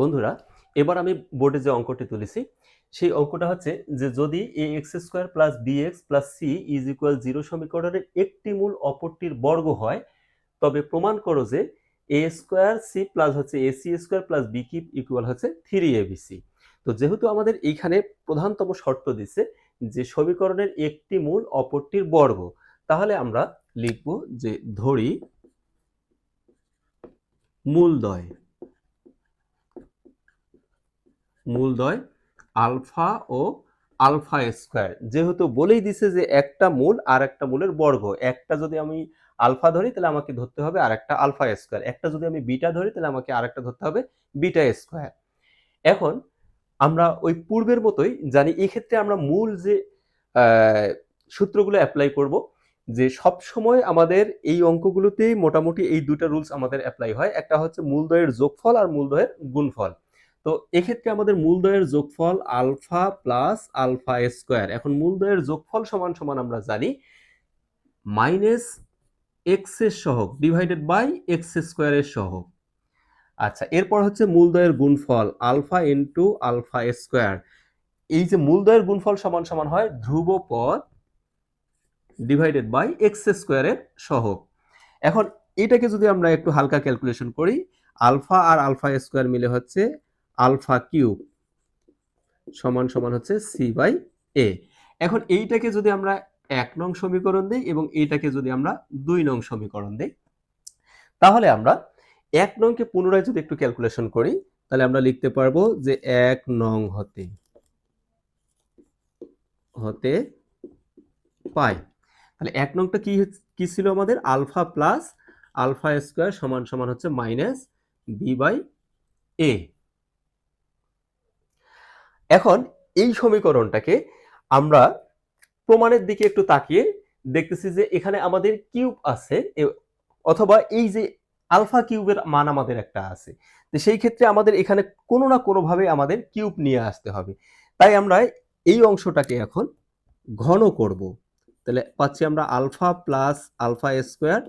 বন্ধুরা, এবার আমি বোর্ডে যে অঙ্কটি তুলেছি, সেই অঙ্কটা হচ্ছে যে যদি A X square plus B X plus C is equal zero সমীকরণের একটি মূল অপরটির বর্গ হয়, তবে প্রমাণ করো যে এ স্কোয়ার সি প্লাস হচ্ছে A C square plus B cube equal হচ্ছে থ্রি এ বি সি তো যেহেতু আমাদের এইখানে প্রধানতম শর্ত দিচ্ছে যে সমীকরণের একটি মূল অপরটির বর্গ, তাহলে আমরা লিখব যে ধরি মূলদয়। মূলদয় আলফা ও আলফা স্কোয়ার। যেহেতু বলেই দিছে যে একটা মূল আর একটা মূলের বর্গ। একটা যদি আমি আলফা ধরি, তাহলে আমাকে ধরতে হবে আর একটা আলফা স্কোয়ার। একটা যদি আমি বিটা ধরি, তাহলে আমাকে আরেকটা ধরতে হবে বিটা স্কোয়ার। এখন আমরা ওই পূর্বের মতোই জানি এই ক্ষেত্রে আমরা মূল যে সূত্রগুলো অ্যাপ্লাই করব, যে সব সময় আমাদের এই অঙ্কগুলোতেই মোটামুটি এই দুটা রুলস আমাদের অ্যাপ্লাই হয়। একটা হচ্ছে মূলদয়ের যোগফল আর মূলদয়ের গুণফল। তো এক্ষেত্রে আমাদের মূলদয়ের যোগফল আলফা প্লাস আলফা স্কোয়ার। এখন মূলদয়ের যোগফল সমান সমান আমরা জানি মাইনাস এক্সের সহগ ডিভাইডেড বাই এক্স স্কোয়ারের সহগ। আচ্ছা এরপর হচ্ছে মূলদয়ের গুণফল আলফা ইন্টু আলফা স্কোয়ার। এই যে মূলদয়ের গুণফল সমান সমান হয় ধ্রুব পদ ডিভাইডেড বাই এক্স স্কোয়ারের সহগ। এখন এটাকে যদি আমরা একটু হালকা ক্যালকুলেশন করি, আলফা আর আলফা স্কোয়ার মিলে হচ্ছে আলফা কিউব সমান সমান হচ্ছে সি বাই এ এখন এইটাকে যদি আমরা এক নং সমীকরণ দিই এবং এইটাকে যদি আমরা দুই নং সমীকরণ দিই, তাহলে আমরা এক নংকে পুনরায় যদি একটু ক্যালকুলেশন করি, তাহলে আমরা লিখতে পারব যে এক নং হতে হতে পাই। তাহলে এক নংটা কি কি ছিল আমাদের? আলফা প্লাস আলফা স্কোয়ার সমান সমান হচ্ছে মাইনাস বি বাই এ এখন এই সমীকরণটাকে আমরা প্রমাণের দিকে একটু তাকিয়ে দেখতেছি যে এখানে আমাদের কিউব আছে অথবা এই যে আলফা কিউবের মান আমাদের একটা আছে। তো সেই ক্ষেত্রে আমাদের এখানে কোনো না কোনোভাবে আমাদের কিউব নিয়ে আসতে হবে। তাই আমরা এই অংশটাকে এখন ঘন করব। তাহলে পাচ্ছি আমরা আলফা প্লাস আলফা স্কোয়ার,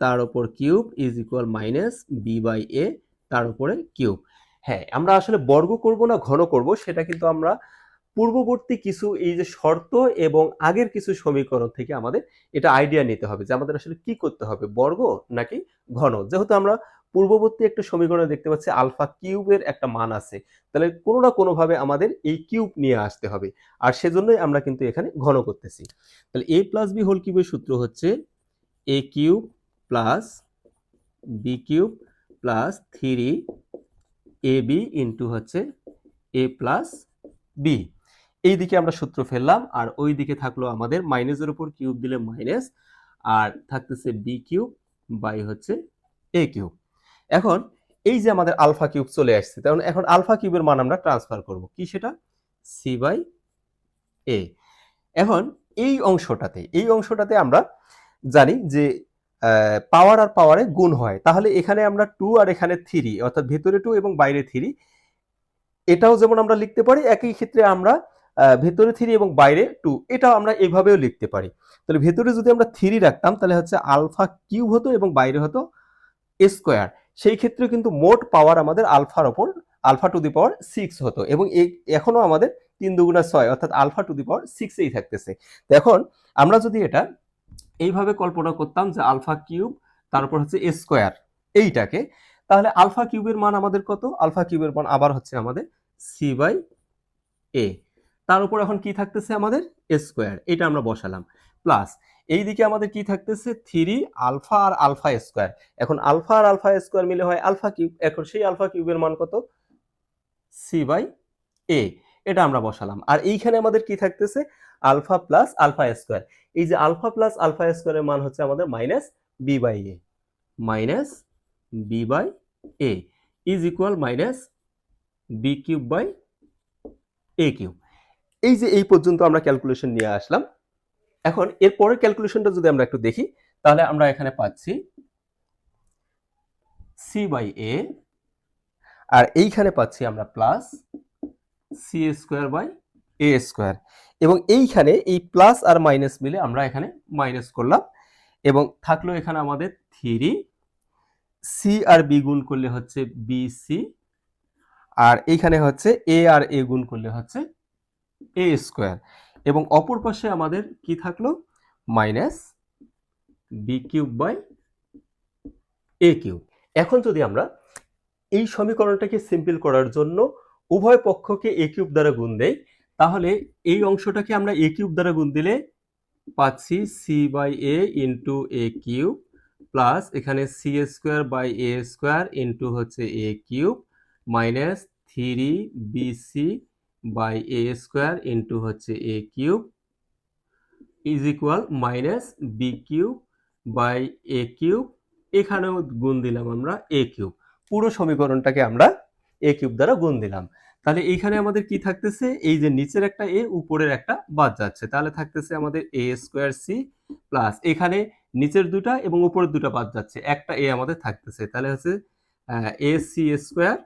তার উপর cube is equal minus B by A, তার উপরে কিউব। হ্যাঁ আমরা আসলে বর্গ করব না, ঘন করব, সেটা কিন্তু আমরা পূর্ববর্তী কিছু এই যে শর্ত এবং আগের কিছু সমীকরণ থেকে আমাদের এটা আইডিয়া নিতে হবে যে আমাদের আসলে কি করতে হবে, বর্গ নাকি ঘন? যেহেতু আমরা পূর্ববর্তী একটা সমীকরণে দেখতে পাচ্ছি আলফা কিউবের একটা মান আছে, তাহলে কোনো না কোনোভাবে আমাদের এই কিউব নিয়ে আসতে হবে, আর সেজন্যই আমরা কিন্তু এখানে ঘন করতেছি। তাহলে এ প্লাস বি হোল কিউবের সূত্র হচ্ছে A cube plus B cube plus three A B into হচ্ছে এ প্লাস বি এই দিকে আমরা সূত্র ফেললাম, আর ওই দিকে থাকল আমাদের মাইনাসের উপর কিউব দিলে মাইনাস আর থাকতেছে বি কিউব বাই হচ্ছে এ কিউব এখন এই যে আমাদের আলফা কিউব চলে আসছে তখন এখন আলফা কিউবের মান আমরা ট্রান্সফার করব। কি সেটা? সি বাই এ এখন এই অংশটাতে এই অংশটাতে আমরা জানি যে পাওয়ার আর পাওয়ারে গুণ হয়। তাহলে এখানে আমরা টু আর এখানে থ্রি অর্থাৎ ভেতরে টু এবং বাইরে থ্রি এটাও যেমন আমরা লিখতে পারি, একই ক্ষেত্রে আমরা ভেতরে থ্রি এবং বাইরে টু এটাও আমরা এভাবেও লিখতে পারি। তাহলে ভেতরে যদি আমরা থ্রি রাখতাম, তাহলে হচ্ছে আলফা কিউব হতো এবং বাইরে হতো স্কোয়ার সেই ক্ষেত্রে কিন্তু মোট পাওয়ার আমাদের আলফার ওপর alpha to the power six হতো এবং এই এখনও আমাদের তিন দুগুণা ছয়, অর্থাৎ আলফা টু দি পাওয়ার সিক্সেই থাকতেছে। তো এখন আমরা যদি এটা এইভাবে কল্পনা করতাম যে আলফা কিউব তারপর হচ্ছে স্কোয়ার, এইটাকে। তাহলে আলফা কিউবের মান আমাদের কত? আলফা কিউবের মান আবার হচ্ছে আমাদের সি বাই এ তার উপর এখন কি থাকতেছে আমাদের? স্কোয়ার, এটা আমরা বসালাম। প্লাস এইদিকে আমাদের কি থাকতেছে? থ্রি আলফা আর আলফা স্কোয়ার। এখন আলফা আর আলফা স্কোয়ার মিলে হয় আলফা কিউব, এখন সেই আলফা কিউবের মান কত? সি বাই এ এটা আমরা বসালাম। আর এইখানে আমাদের কি থাকতেছে? Alpha plus alpha square. এই যে আলফা প্লাস আলফা স্কোয়ারের মান হচ্ছে আমাদের minus B by A minus B by A is equal minus B cube by A cube এই যে এই পর্যন্ত আমরা ক্যালকুলেশন নিয়ে আসলাম। এখন এর পরের ক্যালকুলেশনটা যদি আমরা একটু দেখি, তাহলে আমরা এখানে পাচ্ছি সি বাই এ আর এইখানে পাচ্ছি আমরা plus C square by A square এবং এইখানে এই প্লাস আর মাইনাস মিলে আমরা এখানে মাইনাস করলাম। এবং থাকল এখানে আমাদের থ্রি সি আর বি গুণ করলে হচ্ছে বি সি আর এইখানে হচ্ছে এ আর এ গুণ করলে হচ্ছে এ স্কোয়ার এবং অপর পাশে আমাদের কি থাকল? Minus B cube by A cube এখন যদি আমরা এই সমীকরণটাকে সিম্পল করার জন্য উভয় পক্ষকে এ কিউব দ্বারা গুণ দেই, তাহলে এই অংশটাকে আমরা এ কিউব দ্বারা গুণ দিলে পাচ্ছি C by A into A cube plus এখানে C A square by A square into হচ্ছে A cube minus three BC by A square into হচ্ছে A cube is equal minus B cube by A cube এখানেও গুণ দিলাম আমরা এ cube পুরো সমীকরণটাকে আমরা এ cube দ্বারা গুণ দিলাম। তাহলে এইখানে আমাদের কি থাকতেছে? এই যে নিচের একটা এ উপরের একটা বাদ যাচ্ছে। তাহলে থাকতেছে আমাদের এ স্কোয়ার সি প্লাস এখানে নিচের দুটা এবং উপরের দুটা বাদ যাচ্ছে। একটা এ আমাদের থাকতেছে। তাহলে হচ্ছে এ সি স্কোয়ার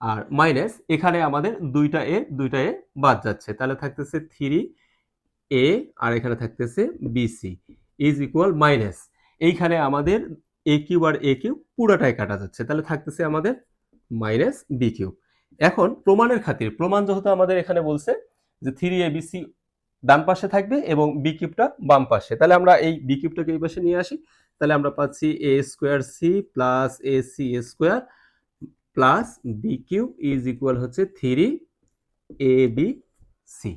আর মাইনাস এখানে আমাদের দুইটা এ দুইটা এ বাদ যাচ্ছে। তাহলে থাকতেছে থ্রি এ আর এখানে থাকতেছে বিসি ইজ ইকুয়াল মাইনাস এইখানে আমাদের এ কিউব আর এ কিউব পুরোটাই কাটা যাচ্ছে। তাহলে থাকতেছে আমাদের মাইনাস বি কিউব এখন প্রমাণের খাতির, প্রমাণ যেহেতু আমাদের এখানে বলছে যে থ্রি এ বিসি ডান পাশে থাকবে এবং বি কিউবটা বাম পাশে। তাহলে আমরা এই বি কিউবটাকে এই পাশে নিয়ে আসি। তাহলে আমরা পাচ্ছি A square C plus A C square plus B cube is equal হচ্ছে থ্রি এ বি সি